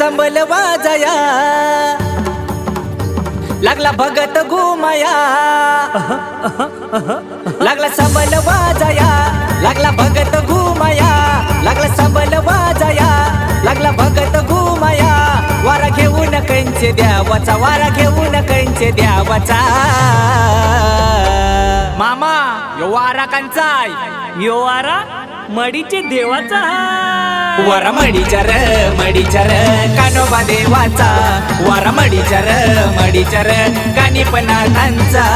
वाजया. लागला भगत घुमाया. लागला सबल वाजया. लागला भगत घुमाया. लागला सबल वाजया. लागला भगत घुमाया. वारा घेऊन कंचे द्यावाचा. वारा घेऊन कंचे द्यावाचा. मामा यो वारा कंचाय. यो वारा मडीचे देवाचा. वारा मडीचर मडीचर कानोबा देवाचा वारा मडीचर मडीचर कानी पनाथांचा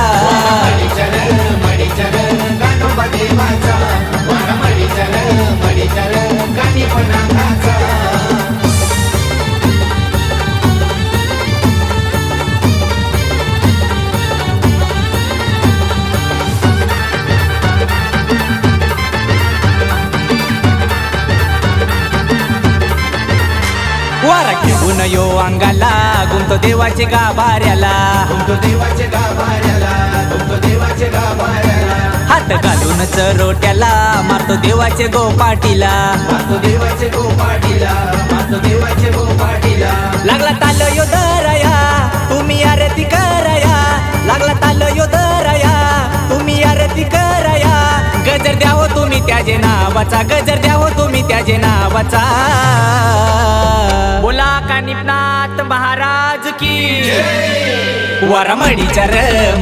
वारा घेऊन यो अंगाला गुंतो देवाचे गाभाऱ्याला. हात घालून चरोट्याला मारतो देवाचे गोपाटीला. लागला ताल यो दरया तुम्ही आरती करया. लागला ताल यो दरया तुम्ही आरती करया. गजर द्यावं तुम्ही त्याचे नावाचा गजर द्यावं तुम्ही त्याचे नावाचा. कानिपनाथ महाराज की. वारा मडीचर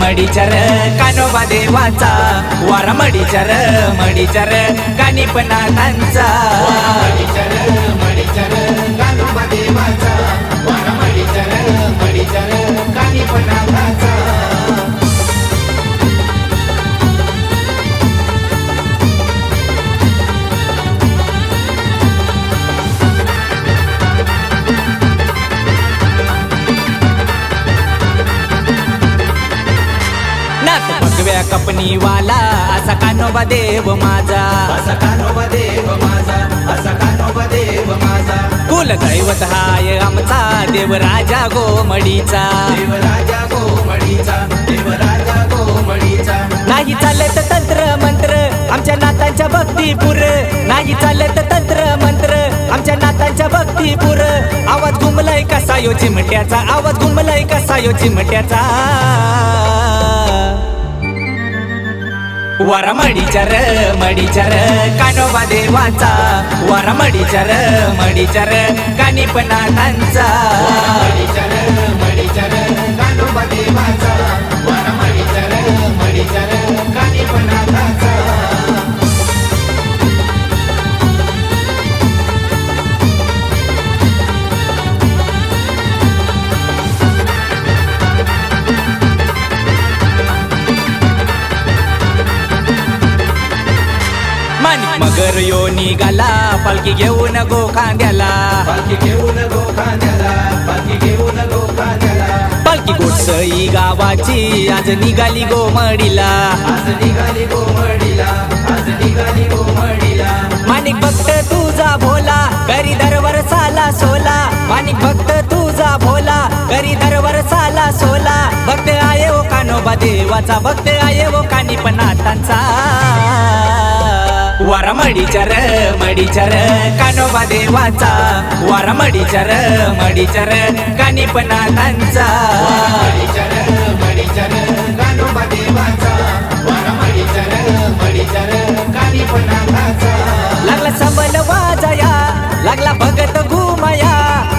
मडीचर कानोबा देवाचा. वारा मडीचर मडीचर कानिपनाथांचा. नाथ भगव्या कपनीवाला असा कानोबा देव माझा? कुल दैवत हाय आमचा देव राजा गोमडीचा नाही चालत तंत्र मंत्र आमच्या नातांच्या भक्तीपुर. नाही चालत तंत्र मंत्र आमच्या नातांच्या भक्तीपुर. आवाज घुमलाय कसा यो चिमट्याचा आवाज घुमलाय कसा यो चिमट्याचा. वारा मडीचर मडीचर कानोबा देवाचा. वारा मडीचर मडीचर कानिपनाथांचा माणिक मगर यो निघाला पालखी घेऊन गो खांद्याला पालखी गोडसई गावाची आज निघाली गो मडीला माणिक भक्त तुझा भोला घरी दरवर साला सोला. माणिक भक्त तुझा भोला घरी दरवर साला सोला. भक्त आहे ओ कानोबा देवाचा भक्त आहे ओ कानी पनाथांचा वारा मडीचर मडीचर कानोबा देवाचा. वरमडीचर मडीचर मडीचर कानी पनाथांचा लागला सबल वाजया लागला भगत घुमया.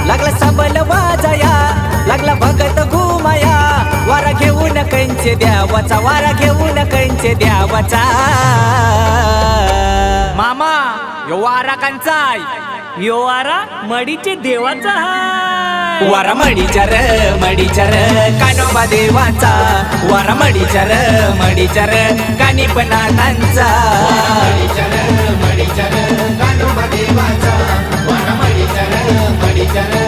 लागला सबल वाजया लागला भगत घुमया. वारा घेऊन कंचे द्यावाचा वारा घेऊन कंचे द्यावाचा. मामा यो वारा कंचाय. यो वारा मडीचे देवाचा हाय. वारा मडीचर मडीचर कानोबा देवाचा. वारा मडीचर मडीचर कानिपणा त्यांचा मडीचर मडीचर कानोबा देवाचा. वारा मडीचर मडीचर